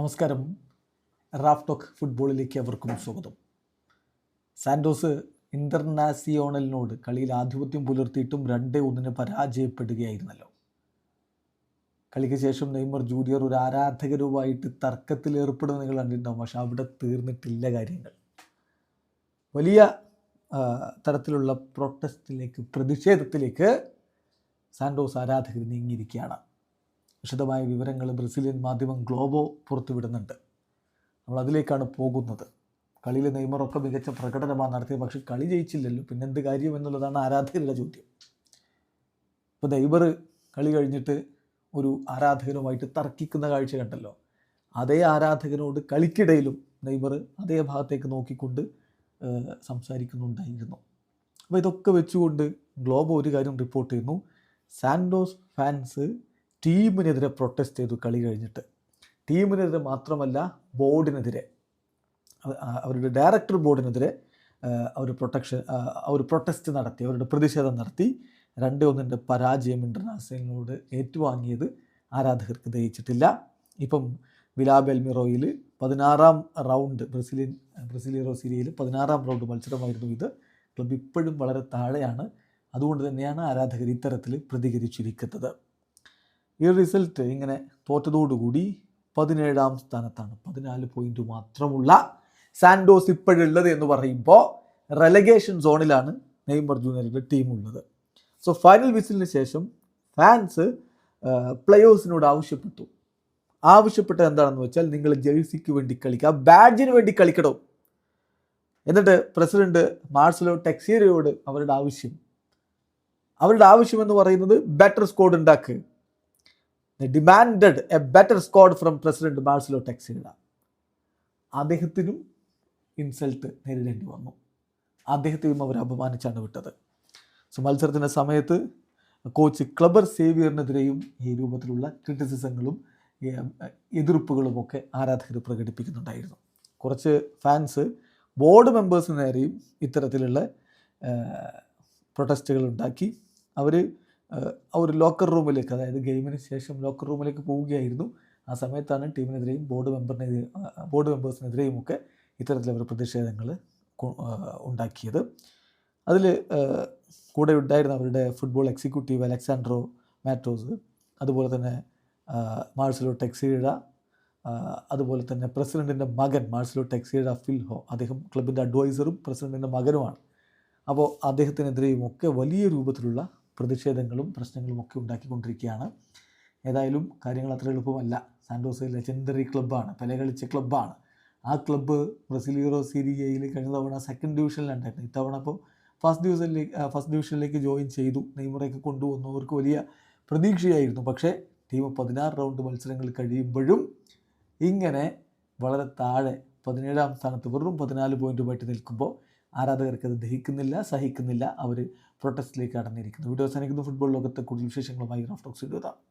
നമസ്കാരം. Raf talk ഫുട്ബോളിലേക്ക് അവർക്കും സ്വാഗതം. സാൻഡോസ് ഇന്റർനാസിയോണലിനോട് കളിയിൽ ആധിപത്യം പുലർത്തിയിട്ടും രണ്ട് ഒന്നിന് പരാജയപ്പെടുകയായിരുന്നല്ലോ. കളിക്ക് ശേഷം നെയ്മർ ജൂനിയർ ഒരു ആരാധകരുമായിട്ട് തർക്കത്തിൽ ഏർപ്പെടുന്ന നിങ്ങൾ കണ്ടിട്ടുണ്ടാവും പക്ഷെ അവിടെ തീർന്നിട്ടില്ല കാര്യങ്ങൾ. വലിയ തരത്തിലുള്ള പ്രൊട്ടസ്റ്റിലേക്ക് പ്രതിഷേധത്തിലേക്ക് സാൻഡോസ് ആരാധകർ നീങ്ങിയിരിക്കുകയാണ്. വിശദമായ വിവരങ്ങൾ ബ്രസീലിയൻ മാധ്യമം ഗ്ലോബോ പുറത്തുവിടുന്നുണ്ട്. നമ്മൾ അതിലേക്കാണ് പോകുന്നത്. കളിയിൽ നെയ്മറൊക്കെ മികച്ച പ്രകടനമാണ് നടത്തിയത്. പക്ഷേ കളി ജയിച്ചില്ലല്ലോ. പിന്നെ എന്ത് കാര്യം എന്നുള്ളതാണ് ആരാധകരുടെ ചോദ്യം. ഇപ്പോൾ നെയ്മർ കളി കഴിഞ്ഞിട്ട് ഒരു ആരാധകനുമായിട്ട് തർക്കിക്കുന്ന കാഴ്ച കണ്ടല്ലോ. അതേ ആരാധകനോട് കളിക്കിടയിലും നെയ്മർ അതേ ഭാഗത്തേക്ക് നോക്കിക്കൊണ്ട് സംസാരിക്കുന്നുണ്ടായിരുന്നു. അപ്പോൾ ഇതൊക്കെ വെച്ചുകൊണ്ട് ഗ്ലോബോ ഒരു കാര്യം റിപ്പോർട്ട് ചെയ്യുന്നു. സാൻഡോസ് ഫാൻസ് ടീമിനെതിരെ പ്രൊട്ടസ്റ്റ് ചെയ്തു കളി കഴിഞ്ഞിട്ട്. ടീമിനെതിരെ മാത്രമല്ല ബോർഡിനെതിരെ. അവരുടെ ഡയറക്ടർ ബോർഡിനെതിരെ അവർ പ്രൊട്ടക്ഷൻ അവർ പ്രൊട്ടസ്റ്റ് നടത്തി അവരുടെ പ്രതിഷേധം നടത്തി രണ്ട് ഒന്നിന്റെ പരാജയം ഇന്റർനാഷണലിനോട് ഏറ്റുവാങ്ങിയത് ആരാധകർക്ക് ദഹിച്ചിട്ടില്ല. ഇപ്പം വിലാബെൽമിറോയിൽ പതിനാറാം റൗണ്ട് ബ്രസീലിയൻ ബ്രസീലിയറോ സിരിയയിൽ പതിനാറാം റൗണ്ട് മത്സരമായിരുന്നു ഇത്. ക്ലബ് ഇപ്പോഴും വളരെ താഴെയാണ്. അതുകൊണ്ട് തന്നെയാണ് ആരാധകർ ഇത്തരത്തിൽ പ്രതികരിച്ചിരിക്കുന്നത്. ഈ റിസൾട്ട് ഇങ്ങനെ തോറ്റതോടുകൂടി പതിനേഴാം സ്ഥാനത്താണ്. പതിനാല് പോയിന്റ് മാത്രമുള്ള സാൻഡോസ് ഇപ്പോഴുള്ളത് എന്ന് പറയുമ്പോൾ റെലഗേഷൻ സോണിലാണ് നെയ്മർ ജൂനിയറുടെ ടീമുള്ളത് സോ ഫൈനൽ വിസിലിന് ശേഷം ഫാൻസ് പ്ലേയേഴ്സിനോട് ആവശ്യപ്പെട്ടു. ആവശ്യപ്പെട്ടത് എന്താണെന്ന് വെച്ചാൽ നിങ്ങൾ ജേഴ്സിക്ക് വേണ്ടി കളിക്കുക ബാഡ്ജിന് വേണ്ടി കളിക്കണം? എന്നിട്ട് പ്രസിഡന്റ് മാർസലോ ടെക്സീരയോട് അവരുടെ ആവശ്യം. അവരുടെ ആവശ്യം എന്ന് പറയുന്നത് ബെറ്റർ സ്കോഡ് ഉണ്ടാക്കുക. Demanded a better squad from president Marcelo Teixeira അദ്ദേഹത്തിനും ഇൻസൾട്ട് നേരിടേണ്ടി വന്നു. അദ്ദേഹത്തെയും അവർ അപമാനിച്ചാണ് വിട്ടത്. സോ മത്സരത്തിന്റെ സമയത്ത് കോച്ച് ക്ലബർ സേവിയറിനെതിരെയും ഈ രൂപത്തിലുള്ള ക്രിറ്റിസിസങ്ങളും എതിർപ്പുകളും ഒക്കെ ആരാധകർ പ്രകടിപ്പിക്കുന്നുണ്ടായിരുന്നു. കുറച്ച് ഫാൻസ് ബോർഡ് മെമ്പേഴ്സിന് നേരെയും ഇത്തരത്തിലുള്ള പ്രൊട്ടസ്റ്റുകൾ ഉണ്ടാക്കി. അവർ ഒരു ലോക്കർ റൂമിലേക്ക് അതായത് ഗെയിമിന് ശേഷം ലോക്കർ റൂമിലേക്ക് പോവുകയായിരുന്നു. ആ സമയത്താണ് ടീമിനെതിരെയും ബോർഡ് മെമ്പറിനെതിരെ ബോർഡ് മെമ്പേഴ്സിനെതിരെയും ഒക്കെ ഇത്തരത്തിലവർ പ്രതിഷേധങ്ങൾ ഉണ്ടാക്കിയത്. അതിൽ കൂടെ ഉണ്ടായിരുന്ന അവരുടെ ഫുട്ബോൾ എക്സിക്യൂട്ടീവ് അലക്സാൻഡ്രോ മാറ്റോസ് അതുപോലെ തന്നെ മാർസലോ ടെക്സീഡ അതുപോലെ തന്നെ പ്രസിഡന്റിന്റെ മകൻ മാർസലോ ടെക്സീഡ ഫിൽഹോ അദ്ദേഹം ക്ലബിന്റെ അഡ്വൈസറും പ്രസിഡന്റിന്റെ മകനുമാണ്. അപ്പോൾ അദ്ദേഹത്തിനെതിരെയും ഒക്കെ വലിയ രൂപത്തിലുള്ള പ്രതിഷേധങ്ങളും പ്രശ്നങ്ങളും ഒക്കെ ഉണ്ടാക്കിക്കൊണ്ടിരിക്കുകയാണ്. ഏതായാലും കാര്യങ്ങൾ അത്ര എളുപ്പമല്ല. സാൻഡോസ് ലെജൻഡറി ക്ലബ്ബാണ് പല കളിച്ച ക്ലബ്ബാണ്. ആ ക്ലബ്ബ് ബ്രസീലിയറോ സീരിയയിൽ കഴിഞ്ഞ തവണ സെക്കൻഡ് ഡിവിഷനിലുണ്ടായിരുന്നു ഇത്തവണ ഇപ്പോൾ ഫസ്റ്റ് ഡിവിഷനിലേക്ക് ഫസ്റ്റ് ഡിവിഷനിലേക്ക് ജോയിൻ ചെയ്തു. നെയ്മറേക്ക് കൊണ്ടുവന്നു. വലിയ പ്രതീക്ഷയായിരുന്നു. പക്ഷേ ടീം പതിനാറ് റൗണ്ട് മത്സരങ്ങൾ കഴിയുമ്പോഴും ഇങ്ങനെ വളരെ താഴെ പതിനേഴാം സ്ഥാനത്ത് വെറും പതിനാല് പോയിന്റുമായിട്ട് നിൽക്കുമ്പോൾ ആരാധകർക്ക് അത് ദഹിക്കുന്നില്ല സഹിക്കുന്നില്ല അവർ പ്രൊട്ടസ്റ്റിലേക്ക് കടന്നിരിക്കുന്നു. വീഡിയോ അവസാനിക്കുന്നു ഫുട്ബോൾ ലോകത്തെ കൂടുതൽ വിശേഷങ്ങളുമായി റഫ്റ്റോക്സ് എഴുതാം